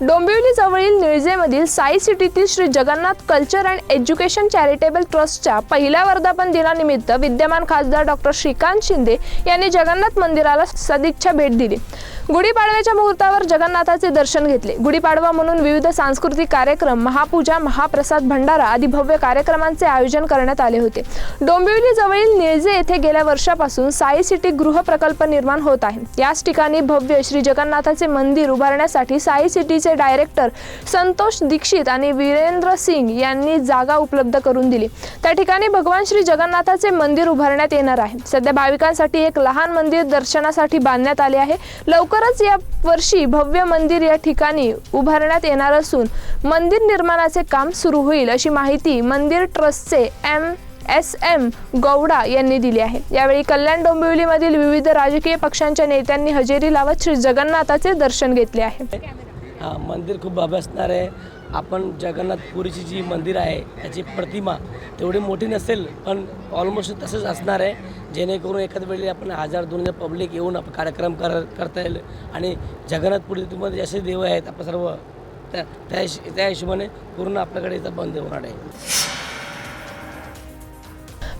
डोंबिवली जवळील निळजेमधील Sai सिटीतील Shri Jagannath culture and education charitable ट्रस्टच्या पहिल्या वर्धापन दिनानिमित्त विद्यमान खासदार डॉक्टर श्रीकांत शिंदे यांनी जगन्नाथ मंदिराला सदिच्छा भेट दिली. गुढीपाडव्याच्या मुहूर्तावर जगन्नाथाचे दर्शन घेतले. गुढीपाडवा म्हणून विविध सांस्कृतिक कार्यक्रम महापूजा महाप्रसाद भंडारा आदी भव्य कार्यक्रमांचे आयोजन करण्यात आले होते. डोंबिवली जवळील निळजे येथे गेल्या वर्षापासून साई सिटी गृह प्रकल्प निर्माण होत आहे. याच ठिकाणी भव्य श्री जगन्नाथाचे मंदिर उभारण्यासाठी साई सिटीचे डायरेक्टर संतोष दीक्षित आणि वीरेंद्र सिंग यांनी जागा उपलब्ध करून दिली. त्या ठिकाणी भगवान श्री जगन्नाथाचे मंदिर उभारण्यात येणार आहे. सध्या भाविकांसाठी एक लहान मंदिर दर्शनासाठी बांधण्यात आले आहे. लवकर लवकरच या वर्षी भव्य मंदिर या ठिकाणी उभारण्यात येणार असून मंदिर निर्माणाचे काम सुरू होईल अशी माहिती मंदिर ट्रस्टचे एम एस एम गौडा यांनी दिली आहे. यावेळी कल्याण डोंबिवलीमधील विविध राजकीय पक्षांच्या नेत्यांनी हजेरी लावत श्री जगन्नाथाचे दर्शन घेतले आहे. मंदिर खूप अभ्यासणार आहे. आपण जगन्नाथपुरीची जी मंदिर आहे त्याची प्रतिमा तेवढी मोठी नसेल पण ऑलमोस्ट तसंच असणार आहे. जेणेकरून एखाद्या वेळी आपण हजार दोन हजार पब्लिक येऊन आपण कार्यक्रम कर करता येईल. आणि जगन्नाथपुरीमध्ये जसे देव आहेत आपण सर्व त्या त्या त्या हिशोबाने पूर्ण आपल्याकडे इथं बंद होणार आहे.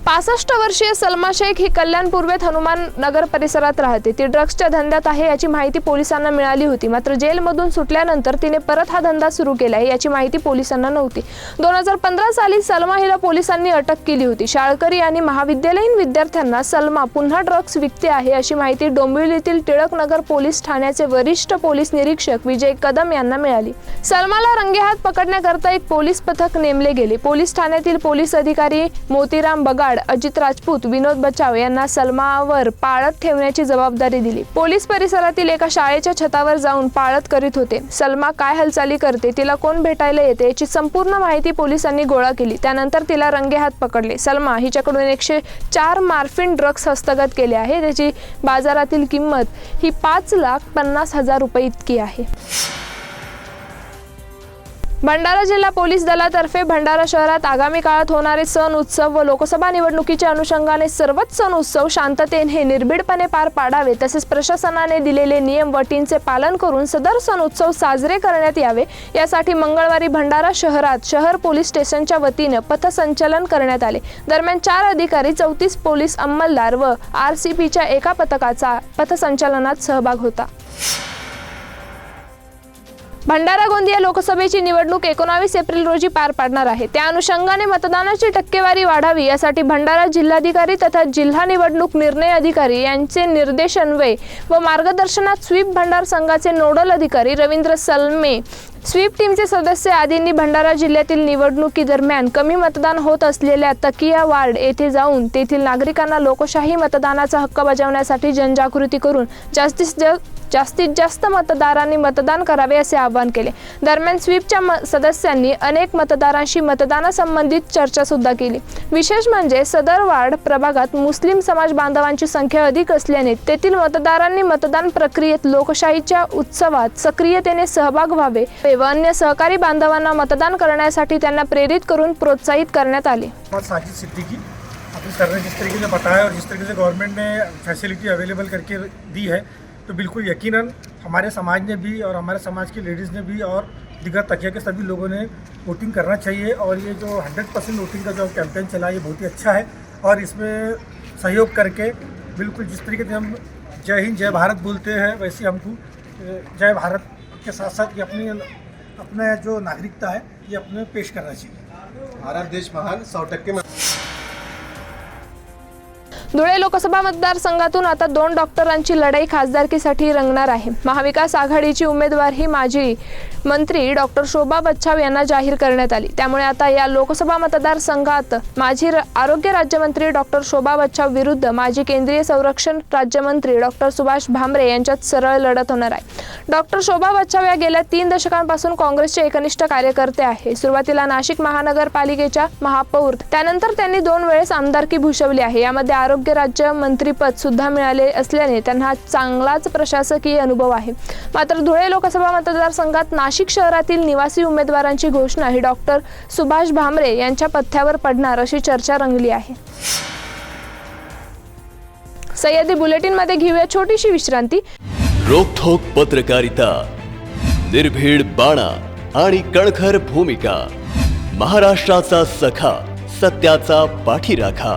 पासष्ट वर्षीय सलमा शेख ही कल्याण पूर्वेत हनुमान नगर परिसरात राहते. ती ड्रग्सच्या धंद्यात आहे याची माहिती पोलिसांना मिळाली होती. मात्र जेलमधून सुटल्यानंतर तिने परत हा धंदा सुरू केला आहे याची माहिती पोलिसांना नव्हती. दोन हजार पंधरा साली सलमा हिला पोलिसांनी अटक केली होती. शाळकरी आणि महाविद्यालयीन विद्यार्थ्यांना सलमा पुन्हा ड्रग्स विकते आहे अशी माहिती डोंबिवलीतील टिळकनगर पोलीस ठाण्याचे वरिष्ठ पोलीस निरीक्षक विजय कदम यांना मिळाली. सलमाला रंगेहात पकडण्याकरता एक पोलीस पथक नेमले गेले. पोलीस ठाण्यातील पोलीस अधिकारी मोतीराम बगाड अजित राजपूत विनोद बचाव यांना सलमावर पाळत ठेवण्याची जबाबदारी दिली. पोलीस परिसरातील एका शाळेच्या छतावर जाऊन पाळत करीत होते. सलमा काय हालचाली करते तिला कोण भेटायला येते याची संपूर्ण माहिती पोलिसांनी गोळा केली. त्यानंतर तिला रंगेहात पकडले. सलमा हिच्याकडून एकशे चार मार्फिन ड्रग्ज हस्तगत केले आहे. त्याची बाजारातील किंमत ही पाच लाख पन्नास हजार रुपये इतकी आहे. भंडारा जिल्हा पोलीस दलातर्फे भंडारा शहरात आगामी काळात होणारे सण उत्सव व लोकसभा निवडणुकीच्या अनुषंगाने सर्वच सण उत्सव शांततेने निर्भीडपणे पार पाडावे तसेच प्रशासनाने दिलेले नियम वटींचे पालन करून सदर सण उत्सव साजरे करण्यात यावे. यासाठी मंगळवारी भंडारा शहरात शहर पोलीस स्टेशनच्या वतीनं पथसंचलन करण्यात आले. दरम्यान चार अधिकारी चौतीस पोलीस अंमलदार व आर सी पीच्या एका पथकाचा पथसंचलनात सहभाग होता. भंडारा गोंदिया लोकसभेची निवडणूक एकोणावीस एप्रिल रोजी पार पाडणार आहे. त्या अनुषंगाने मतदानाची टक्केवारी वाढावी यासाठी भंडारा जिल्हाधिकारी तथा जिल्हा निवडणूक निर्णय अधिकारी यांचे निर्देशन्वय व मार्गदर्शनात स्वीप भंडार संघाचे नोडल अधिकारी रवींद्र सलमे स्वीप टीमचे सदस्य आदींनी भंडारा जिल्ह्यातील निवडणुकीदरम्यान कमी मतदान होत असलेल्या तकिया वार्ड येथे जाऊन तेथील नागरिकांना लोकशाही मतदानाचा हक्क बजावण्यासाठी जनजागृती करून जास्तीत जास्तीत जास्त मतदारांनी मतदान करावे असे आवाहन केले. दरम्यान स्वीपच्या सदस्यांनी अनेक मतदारांशी मतदानासंबंधित चर्चा सुद्धा केली. विशेष म्हणजे सदर वार्ड प्रभागात मुस्लिम समाज बांधवांची संख्या अधिक असल्याने तेथील मतदारांनी मतदान प्रक्रियेत लोकशाहीच्या उत्सवात सक्रियतेने सहभाग व्हावे व अन्य सहकारी बांधवांना मतदान करण्यासाठी त्यांना प्रेरित करून प्रोत्साहित करण्यात आले. साजिद सिद्दीकी अपने सर ने जिस तरीके से बताया और जिस तरीके से गवर्नमेंट ने फैसिलिटी अवेलेबल करके दी है. तो बिल्कुल यकीनन हमारे समाज ने भी और हमारे समाज की लेडीज़ ने भी और दिगर तकिया के सभी लोगों ने वोटिंग करना चाहिए और ये जो हंड्रेड परसेंट वोटिंग का जो कैंपेन चला, ये बहुत ही अच्छा है और इसमें सहयोग करके बिल्कुल जिस तरीके से हम जय हिंद, जय भारत बोलते हैं, वैसे हमको जय भारत के साथ साथ ये अपनी, अपना जो नागरिकता है, ये अपने पेश करना चाहिए। भारत देश महान सौ टक्के धुळे लोकसभा मतदारसंघातून आता दोन डॉक्टरांची लढाई खासदारकीसाठी रंगणार आहे. महाविकास आघाडीची उमेदवार ही माजी मंत्री डॉक्टर शोभा बच्छाव यांना जाहीर करण्यात आली. त्यामुळे आता या लोकसभा मतदारसंघात माजी र- आरोग्य राज्यमंत्री डॉक्टर शोभा बच्छाव विरुद्ध माजी केंद्रीय संरक्षण राज्यमंत्री डॉक्टर सुभाष भामरे यांच्यात सरळ लढत होणार आहे. डॉक्टर शोभा बच्छाव या गेल्या तीन दशकांपासून काँग्रेसचे एकनिष्ठ कार्यकर्ते आहे. सुरुवातीला नाशिक महानगरपालिकेच्या महापौर. त्यानंतर त्यांनी दोन वेळेस आमदारकी भूषवली आहे. यामध्ये आरोग्य आरोग्य राज्य मंत्रीपद सुद्धा मिळाले असल्याने त्यांना चांगलाच प्रशासकीय अनुभव आहे. मात्र धुळे लोकसभा मतदारसंघात नाशिक शहरातील निवासी उमेदवारांची घोषणा ही डॉक्टर सुभाष भामरे यांच्या पथ्यावर पडणार अशी चर्चा रंगली आहे. सह्याद्री बुलेटिनमध्ये घेऊया छोटीशी विश्रांती. रोखोक पत्रकारिता निर्भीड बाणा आणि कणखर भूमिका महाराष्ट्राचा सखा सत्याचा पाठीराखा.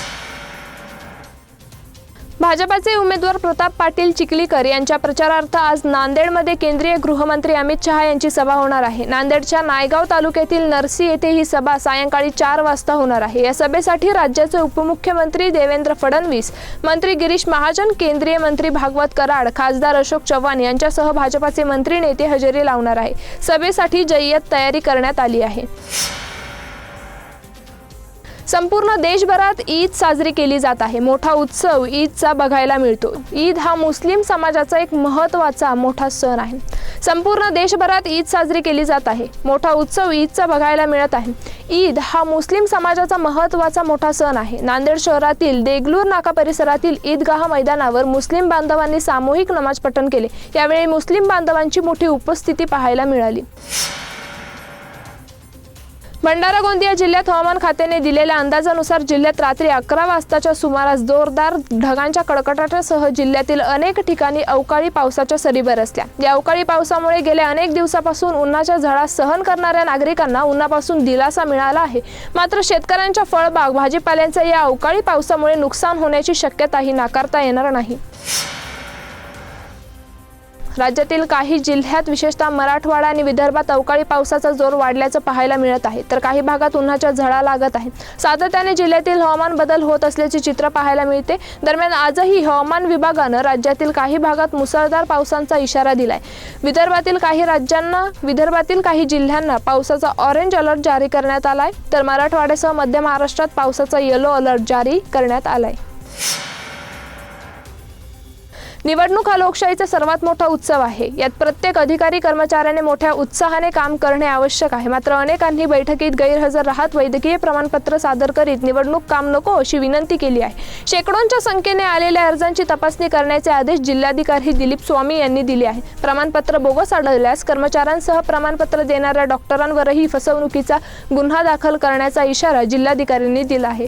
भाजपाचे उमेदवार प्रताप पाटील चिखलीकर यांच्या प्रचारार्थ आज नांदेडमध्ये केंद्रीय गृहमंत्री अमित शहा यांची सभा होणार आहे. नांदेडच्या नायगाव तालुक्यातील नरसी येथे ही सभा सायंकाळी चार वाजता होणार आहे. या सभेसाठी राज्याचे उपमुख्यमंत्री देवेंद्र फडणवीस मंत्री गिरीश महाजन केंद्रीय मंत्री भागवत कराड खासदार अशोक चव्हाण यांच्यासह भाजपाचे मंत्री नेते हजेरी लावणार आहे. सभेसाठी जय्यत तयारी करण्यात आली आहे. संपूर्ण देशभरात ईद साजरी केली जात आहे. मोठा उत्सव ईदचा बघायला मिळतो. ईद हा मुस्लिम समाजाचा एक महत्त्वाचा मोठा सण आहे. संपूर्ण देशभरात ईद साजरी केली जात आहे. मोठा उत्सव ईदचा बघायला मिळत आहे. ईद हा मुस्लिम समाजाचा महत्त्वाचा मोठा सण आहे. नांदेड शहरातील देगलूर नाका परिसरातील ईदगाह मैदानावर मुस्लिम बांधवांनी सामूहिक नमाज पठण केले. यावेळी मुस्लिम बांधवांची मोठी उपस्थिती पाहायला मिळाली. भंडारा गोंदिया जिल्ह्यात हवामान खात्याने दिलेल्या अंदाजानुसार जिल्ह्यात रात्री अकरा वाजताच्या सुमारास जोरदार ढगांच्या कडकडाटासह जिल्ह्यातील अनेक ठिकाणी अवकाळी पावसाच्या सरी बरसल्या या अवकाळी पावसामुळे गेल्या अनेक दिवसापासून उन्हाच्या झळा सहन करणाऱ्या नागरिकांना उन्हापासून दिलासा मिळाला आहे. मात्र शेतकऱ्यांच्या फळबाग भाजीपाल्यांचं या अवकाळी पावसामुळे नुकसान होण्याची शक्यताही नाकारता येणार नाही. राज्यातील काही जिल्ह्यात विशेषतः मराठवाडा आणि विदर्भात अवकाळी पावसाचा जोर वाढल्याचं पाहायला मिळत आहे. तर काही भागात उन्हाच्या झळा लागत आहेत सातत्याने जिल्ह्यातील हवामान बदल होत असल्याचे चित्र पाहायला मिळते. दरम्यान आजही हवामान विभागानं राज्यातील काही भागात मुसळधार पावसांचा इशारा दिलाय. विदर्भातील काही राज्यांना विदर्भातील काही जिल्ह्यांना पावसाचा ऑरेंज अलर्ट जारी करण्यात आलाय. तर मराठवाड्यासह मध्य महाराष्ट्रात पावसाचा येलो अलर्ट जारी करण्यात आलाय. निवडणूक हा लोकशाहीचा सर्वात मोठा उत्सव आहे. यात प्रत्येक अधिकारी कर्मचाऱ्याने मोठ्या उत्साहाने काम करणे आवश्यक आहे. मात्र अनेकांनी बैठकीत गैरहजर राहत वैद्यकीय प्रमाणपत्र सादर करीत निवडणूक काम नको अशी विनंती केली आहे. शेकडोंच्या संख्येने आलेल्या अर्जांची तपासणी करण्याचे आदेश जिल्हाधिकारी दिलीप स्वामी यांनी दिले आहे प्रमाणपत्र बोगस आढळल्यास कर्मचाऱ्यांसह प्रमाणपत्र देणाऱ्या डॉक्टरांवरही फसवणुकीचा गुन्हा दाखल करण्याचा इशारा जिल्हाधिकाऱ्यांनी दिला आहे.